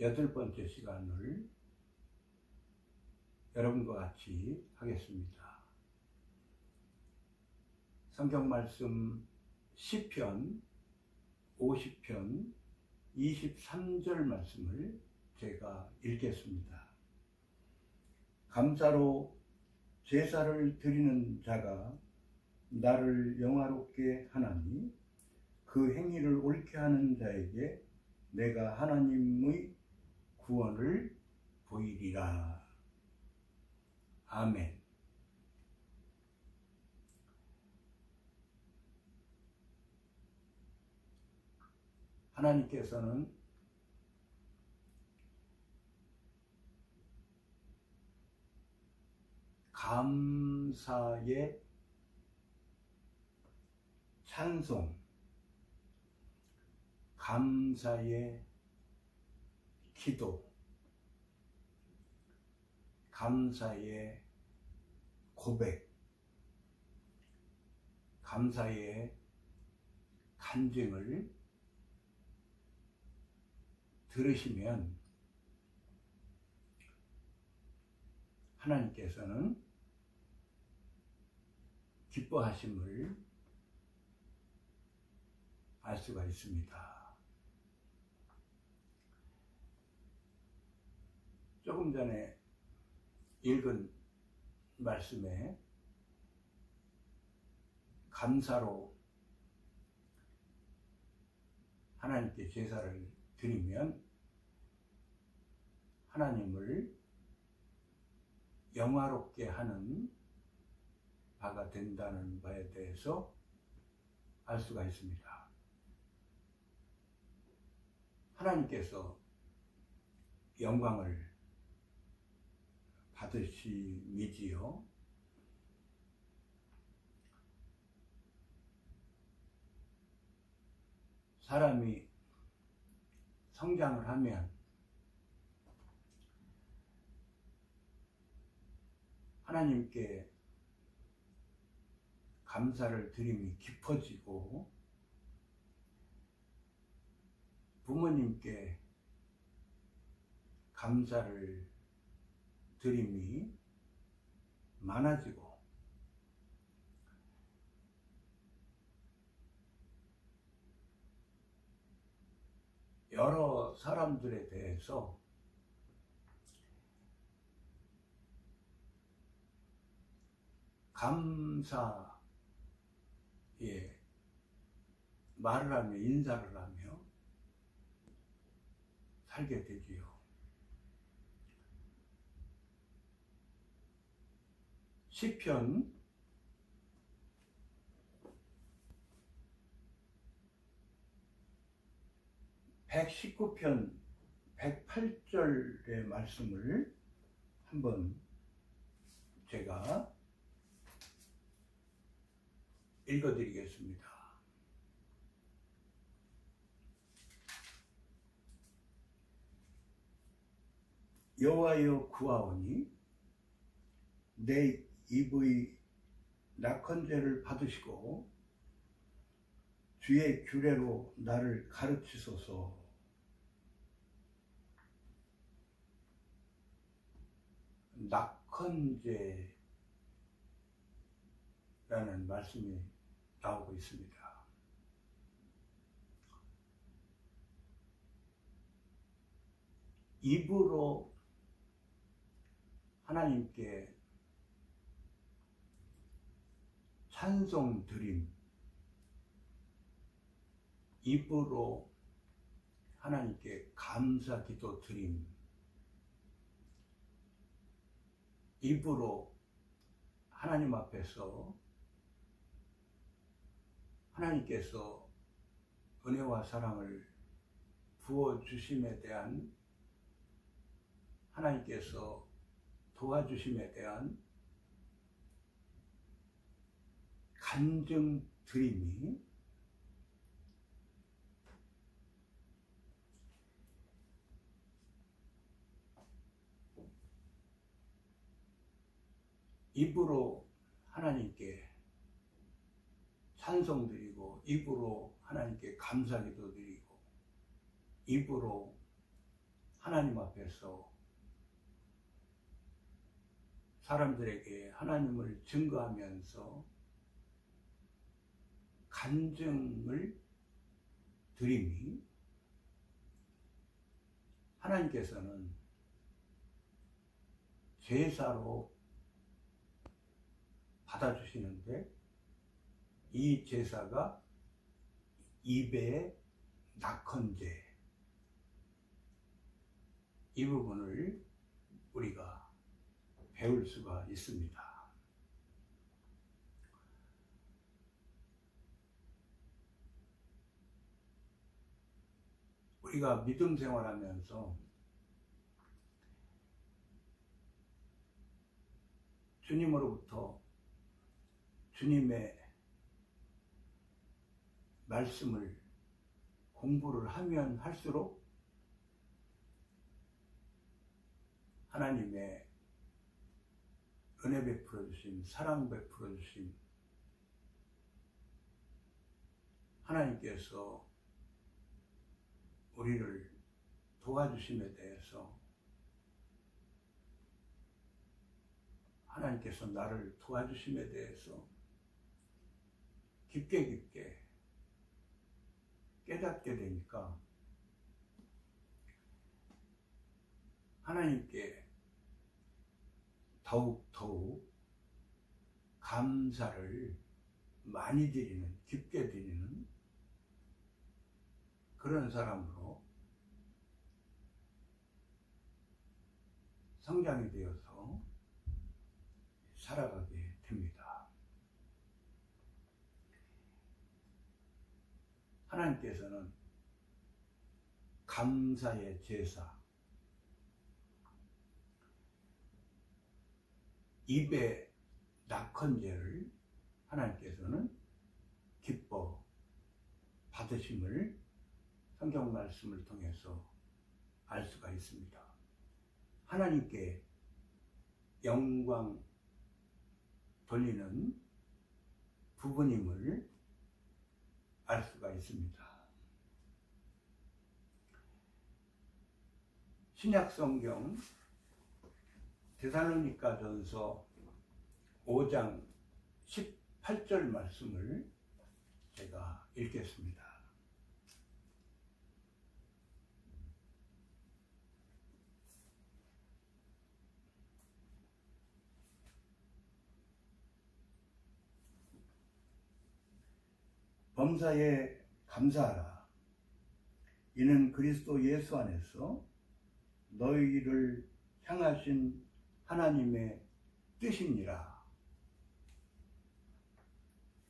여덟 번째 시간을 여러분과 같이 하겠습니다. 성경 말씀 10편, 50편, 23절 말씀을 제가 읽겠습니다. 감사로 제사를 드리는 자가 나를 영화롭게 하나니 그 행위를 옳게 하는 자에게 내가 하나님의 구원을 보이리라. 아멘. 하나님께서는 감사의 찬송, 감사의 기도, 감사의 고백, 감사의 간증을 들으시면 하나님께서는 기뻐하심을 알 수가 있습니다. 조금 전에 읽은 말씀에 감사로 하나님께 제사를 드리면 하나님을 영화롭게 하는 바가 된다는 바에 대해서 알 수가 있습니다. 하나님께서 영광을 받으시미지요. 사람이 성장을 하면 하나님께 감사를 드림이 깊어지고 부모님께 감사를 드림이 많아지고 여러 사람들에 대해서 감사의 말을 하며 인사를 하며 살게 되지요. 시편 119편 108절의 말씀을 한번 제가 읽어드리겠습니다. 여호와여 구하오니 내 입의 낙헌죄를 받으시고 주의 규례로 나를 가르치소서. 낙헌죄라는 말씀이 나오고 있습니다. 입으로 하나님께 찬송 드림, 입으로 하나님께 감사 기도 드림, 입으로 하나님 앞에서 하나님께서 은혜와 사랑을 부어 주심에 대한 하나님께서 도와주심에 대한 간증 드림이 입으로 하나님께 찬송 드리고 입으로 하나님께 감사기도 드리고 입으로 하나님 앞에서 사람들에게 하나님을 증거하면서 간증을 드림이 하나님께서는 제사로 받아주시는데 이 제사가 입의 낙헌제 이 부분을 우리가 배울 수가 있습니다. 우리가 믿음 생활하면서 주님으로부터 주님의 말씀을 공부를 하면 할수록 하나님의 은혜 베풀어 주심, 사랑 베풀어 주심, 하나님께서 우리를 도와주심에 대해서 하나님께서 나를 도와주심에 대해서 깊게 깊게 깨닫게 되니까 하나님께 더욱 더욱 감사를 많이 드리는 깊게 드리는 그런 사람으로 성장이 되어서 살아가게 됩니다. 하나님께서는 감사의 제사, 입의 낙헌제를 하나님께서는 기뻐 받으심을 성경 말씀을 통해서 알 수가 있습니다. 하나님께 영광 돌리는 부분임을 알 수가 있습니다. 신약 성경 데살로니가 전서 5장 18절 말씀을 제가 읽겠습니다. 범사에 감사하라. 이는 그리스도 예수 안에서 너희를 향하신 하나님의 뜻이니라.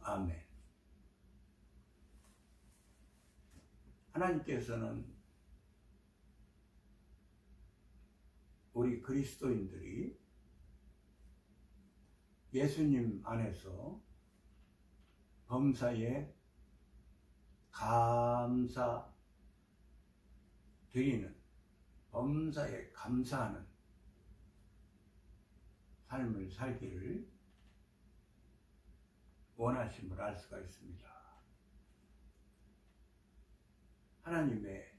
아멘. 하나님께서는 우리 그리스도인들이 예수님 안에서 범사에 감사 드리는 범사에 감사하는 삶을 살기를 원하심을 알 수가 있습니다. 하나님의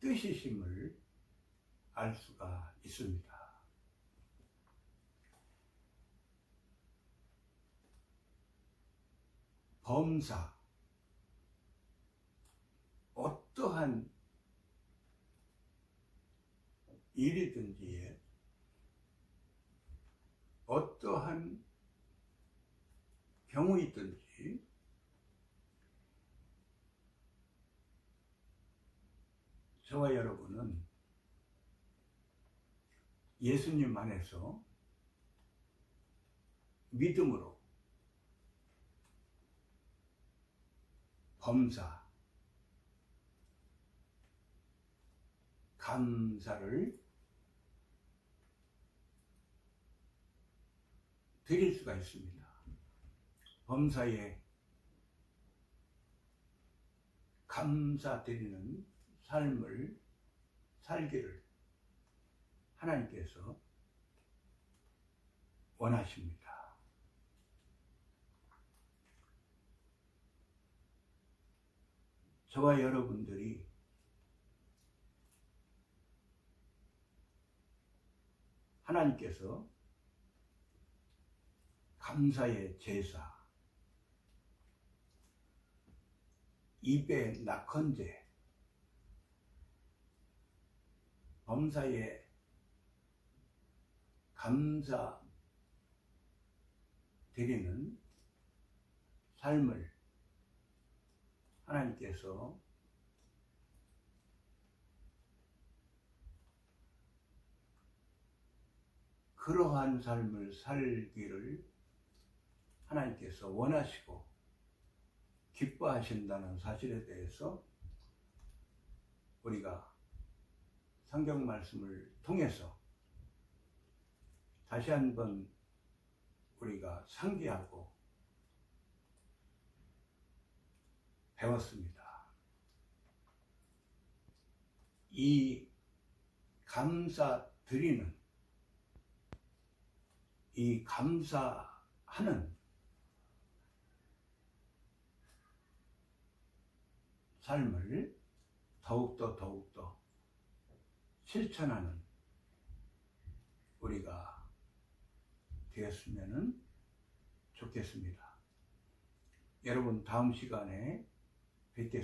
뜻이심을 알 수가 있습니다. 범사 어떠한 일이든지 어떠한 경우이든지 저와 여러분은 예수님 안에서 믿음으로 범사, 감사를 드릴 수가 있습니다. 범사에 감사드리는 삶을 살기를 하나님께서 원하십니다. 저와 여러분들이 하나님께서 감사의 제사, 입에 낙헌제, 범사의 감사 드리는 삶을 하나님께서 그러한 삶을 살기를 하나님께서 원하시고 기뻐하신다는 사실에 대해서 우리가 성경 말씀을 통해서 다시 한번 우리가 상기하고 배웠습니다. 이 감사 드리는 이 감사하는 삶을 더욱더 더욱더 실천하는 우리가 되었으면 좋겠습니다. 여러분 다음 시간에 뵙겠습니다.